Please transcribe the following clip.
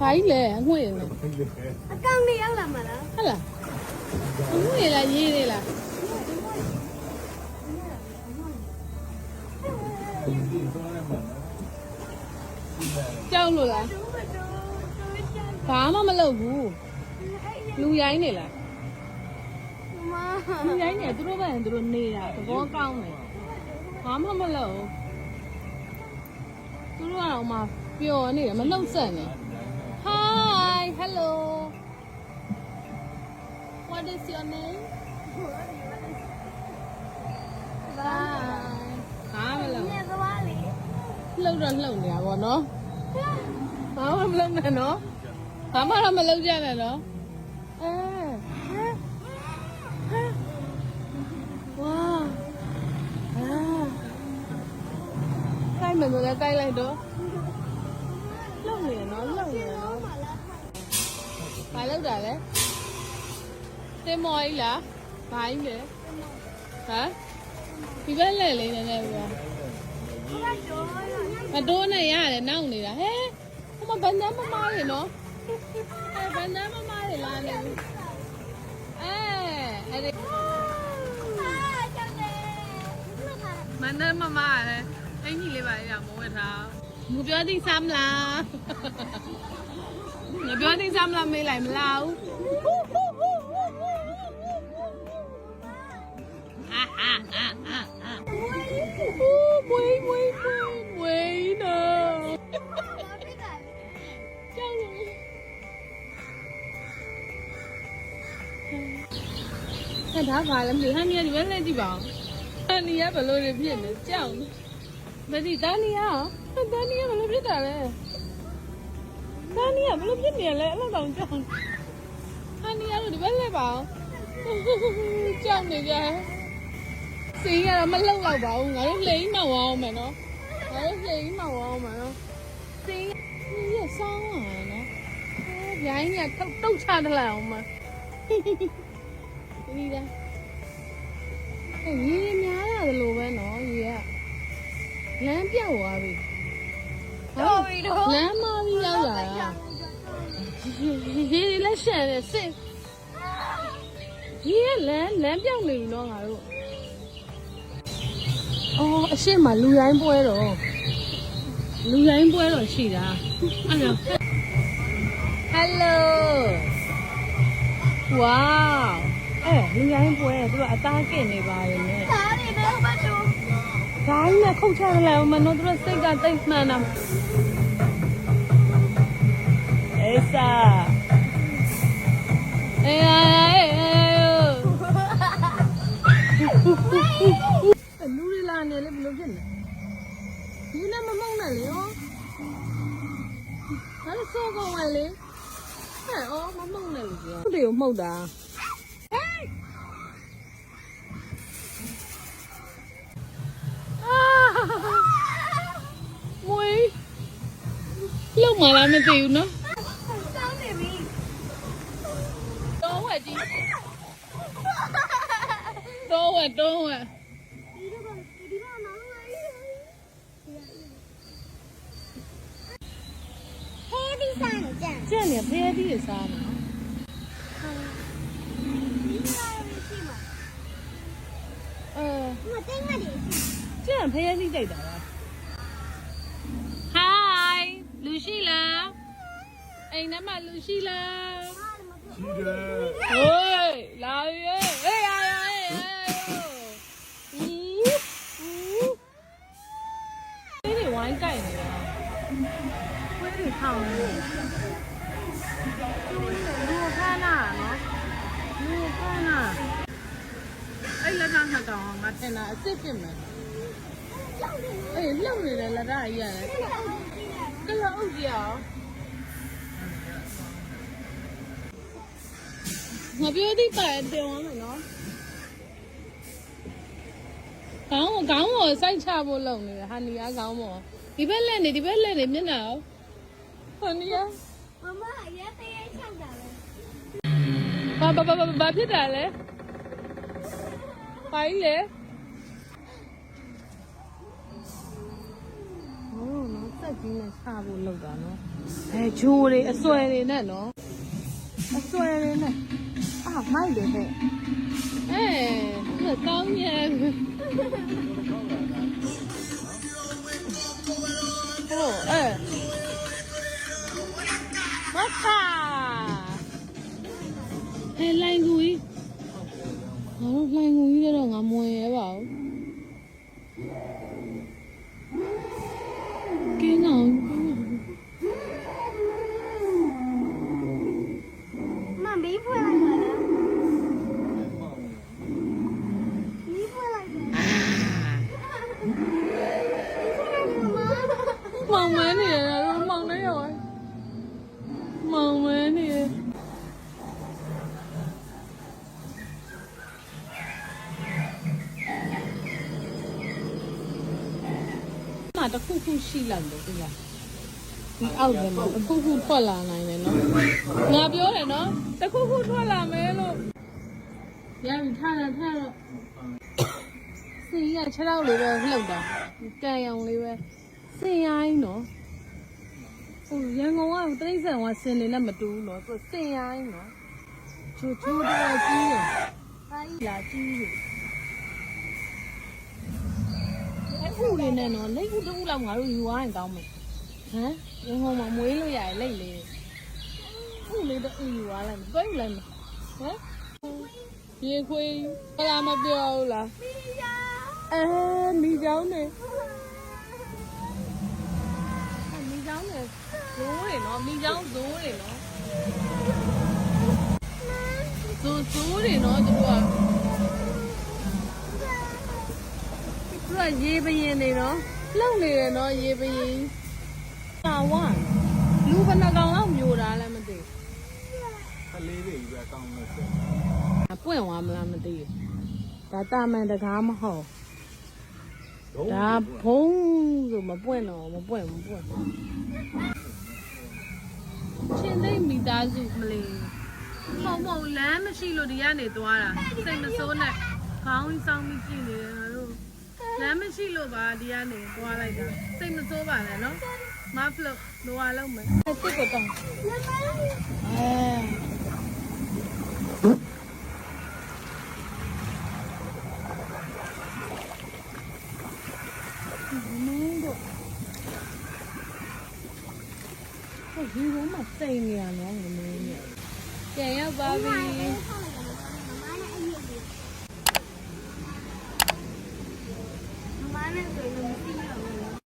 ဘာကြီးလဲအငွေ့လဲအကောင်လေးရောက်လာမှာလားဟုတ်လားအငွေ့လားရေးသေးလားကြောက်လို့လားတူမတူတူချမ်းဘာမှမလုပ်ဘူးလူရိုင်းနေလားမလူရိုင်းနေသူတို့ပဲသူတို့နေတာသဘောကောင်းတယ်ဘာမှမလုပ်သူတို့ကတော့မှပျော်နေတယ်မနှုတ်ဆက်နေ Hi hello What is your name Bye ဟာမလုပ်ညသွားလေလှုပ်တော့လှုပ်နေတာပေါ့နော်ဘာမှမလုပ်နဲ့နော်ဘာမှတော့မလုပ် တာလဲတင်မော်ကြီးလားဘာကြီးလဲဟမ်ဒီဘက်လဲလေးနည်းနည်းပြောဘုရားကျော်ရမတိုးနဲ့ရတယ်နောက်နေတာဟဲဟိုမှာဗန်ဒမ်းမမားရနော်အဲဗန်ဒမ်းမမားရလားလေအဲအဲ့ဒီအာကျော်လေမခါဗန်ဒမ်းမမားရတယ်အင်ကြီးလေးပါရမဝဲထားမပြောသိစမ်းလား မပြောသိစမ်းလားမေးလိုက်မလားဘူးအာအာအာအာအာဝေးဝေးဝေးဝေးနော်ဘာဖြစ်တာလဲကြောက်လို့ဟဲ့ဒါပါလဲမသိဟန်နီကဒီဘက်လဲကြည့်ပါဦးဟန်နီကဘလို့တွေဖြစ်နေကြောက်နေမသိတာနီကဟဲ့တာနီကဘလို့ဖြစ်တာလဲ တာနီကဘလို့ဖြစ်နေလဲအဲ့လိုတောင်ကြောက်ဟန်နီကတော့ဒီဘက်လဲပါဦးကြောက်နေကြစီးရတော့မလှုပ်တော့ပါဘူးငါတို့လှိမ့်မှောက်အောင်မယ်နော်ငါတို့လှိမ့်မှောက်အောင်မယ်နော်စီးရဆောင်းလာနော်အဲဗျိုင်းကထုတ်တုတ်ချတလိုက်အောင်မဒီဒါအဲရေတွေများရတယ်လို့ပဲနော်ရေကလမ်းပြောက်သွားပြီ တော်ပြီတော့လမ်းမပြီးရောက်လာတာရေတွေလည်းရှန်တယ်စစ်ရေကလမ်းလမ်းပြောက်နေပြီနော်ငါတို့အော်အရှိမလူရိုင်းပွဲတော့လူရိုင်းပွဲတော့ရှိတာအဲ့တော့ Hello Wow အဲ့လူရိုင်းပွဲသူကအသားကင်နေပါရဲ့နဲ့သားနေတယ်ဘာတူ ဓာကြီးနဲ့ခုတ်ချလိုက်အောင်မနော်သူတို့စိတ်ကတိတ်မှန်တာအေးစာအေးအေးအေးလူရီလာနေလေဘယ်လိုဖြစ်နေဒီနဲ့မမုန်းနဲ့လေဟောဒါလည်းစောကောင်းဝင်လေဟဲ့အော်မမုန်းနဲ့လေပြောသူတွေကိုမှုတ်တာ မလားမသိဘူးနော်ကောင်းနေပြီတော့ဝက်ကြီးတော့ဝက်တော့ဝက်ဒီတော့ဒီတော့နောင်လာဟဲဒီဆိုင်ကြံကျက်နေဖရဲသီးတွေစားနော်ဒီလာရရှိမှာအဲမသိငါဒီရှိကျက်ဖရဲသီးကြိုက်တာ အိမ်ထဲမှာလူရှိလားရှိတယ်ဟိုးလာရေဟေးရရဟေးဦးဦးဒီဝိုင်းကြိုက်နေတာဝဲတွေထောင်းနေလူခါနာနော်လူခါနာအဲ့လက်ကနှစ်ကောင်ငါထင်တာအစ်စ်ဖြစ်မယ်အေးလှုပ်နေတယ်လက်ရကြီးရတယ်ကလောအုပ်ကြီးအောင် ငါပြောသေးပါတယ်တင်သွားမယ်နော်ကောင်းကောင်းကိုစိုက်ချဖို့လုပ်နေတယ်ဟာနီယာကောင်းမို့ဒီဘက်လက်နေဒီဘက်လက်နေမျက်နှာရောဟာနီယာမမရဲသေးရဲချောက်တာလဲဘာဘာဘာဘာဘာဖြစ်တာလဲဘာကြီးလဲဟိုးနော်စဆက်ကြီးနဲ့ချဖို့လောက်တာနော်အဲဂျိုးတွေအစွဲတွေနဲ့နော်အစွဲတွေနဲ့အာ မိုက်တယ်ဟဲ့အဲကောင်းရဲ့ဟိုအဲမကာဟဲ့လိုင်းကူကြီးငါတို့လိုင်းကူကြီးတော့ငါမဝင်ရပါဘူး မတခုခုရှိလိုက်တယ်ကွာဒီအောက်ထဲမှာတခုခုထွက်လာနိုင်တယ်နော်ငါပြောတယ်နော်တခုခုထွက်လာမယ်လို့ရပြီထားတယ်ထားတော့စင်ရခြေထောက်လေးပဲလှုပ်တာကံရောင်လေးပဲစင်ရိုင်းနော်ဟိုရန်ကုန်ကတိရစ္ဆာန်ကစင်နေနဲ့မတူဘူးနော်သူစင်ရိုင်းနော်ချိုချိုတော့ကြီးရအားကြီးလာကြီးရအ ခုလေးနဲ့နော်လက်ခုတူလောက်ငါတို့ယူသွားရင်ကောင်းမယ်ဟမ်ရန်ကုန်မှာမွေးလို့ရတယ်လက်လေးအခုလေးတော့ယူသွားလိုက်မယ်တွဲယူလိုက်မယ်ဟမ်ရေခွေးဟလာမပြောဘူးလားအဲမိကြောင်းနေမိကြောင်းနေဇိုးတွေနော်မိကြောင်းဇိုးတွေနော်ဇိုးဇိုးတွေနော်သူတို့ကသူ ကရေပရင်နေနော်လှုပ်နေတယ်နော်ရေပရင်ပါဝါလူဘယ်နှကောင်လောက်မျိုးတာလဲမသိကလေးတွေကြီးပဲကောင်းလို့ဆိုဘူးပွင့်သွားမလားမသိဘူးဒါတာမန်တကားမဟုတ်ဒါဘုံဆိုမပွင့်တော့မပွင့်မပွင့်ချင်းသိမ့်မိသားစုမလေးမဟုတ်မဟုတ်လမ်းမရှိလို့ဒီကနေသွားတာစိတ်မဆိုးနဲ့ခေါင်းကြီးစောင်းပြီးကြည့်နေတယ်ငါတို့ လမ်းမရှိလို့ပါဒီကနေသွားလိုက်တာစိတ်မဆိုးပါနဲ့နော်မဖလို့လိုရလုံးမယ်စစ်ကိုတောင်းအဲမင်းတို့ဟိုဒီဘုံမှာစိတ်နေရနော်ငမင်းနဲ့ပြန်ရောက်ပါပြီ